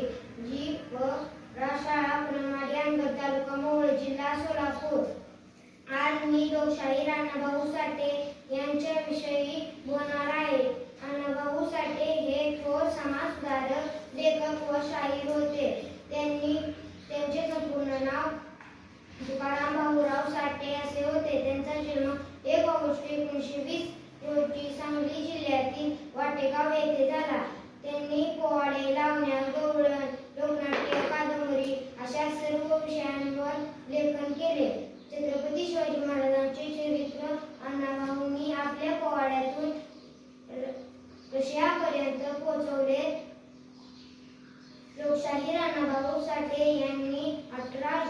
केले व राशाळा पुनमाडी अंगद तालुका मोहोळ जिल्हा सोलापूर. आज मी लोकशाही राणाभाऊ साठे यांच्याविषयी बोलणार आहे. अण्णाभाऊ साठे हे थोर समाजसुधारक लेखक व शाहीर होते. त्यांनी त्यांचे संपूर्ण नाव तुकाराम भाऊराव साठे असे होते. त्यांचा जन्म एक ऑगस्ट एकोणीसशे वीस रोजी सांगली विषयांवर लेखन केले. छत्रपती शिवाजी महाराजांचे चरित्र अण्णाभाऊंनी आपल्या पोवाड्यातून रशियापर्यंत पोहोचवले. लोकशाही राणाभाऊ साठे यांनी अठरा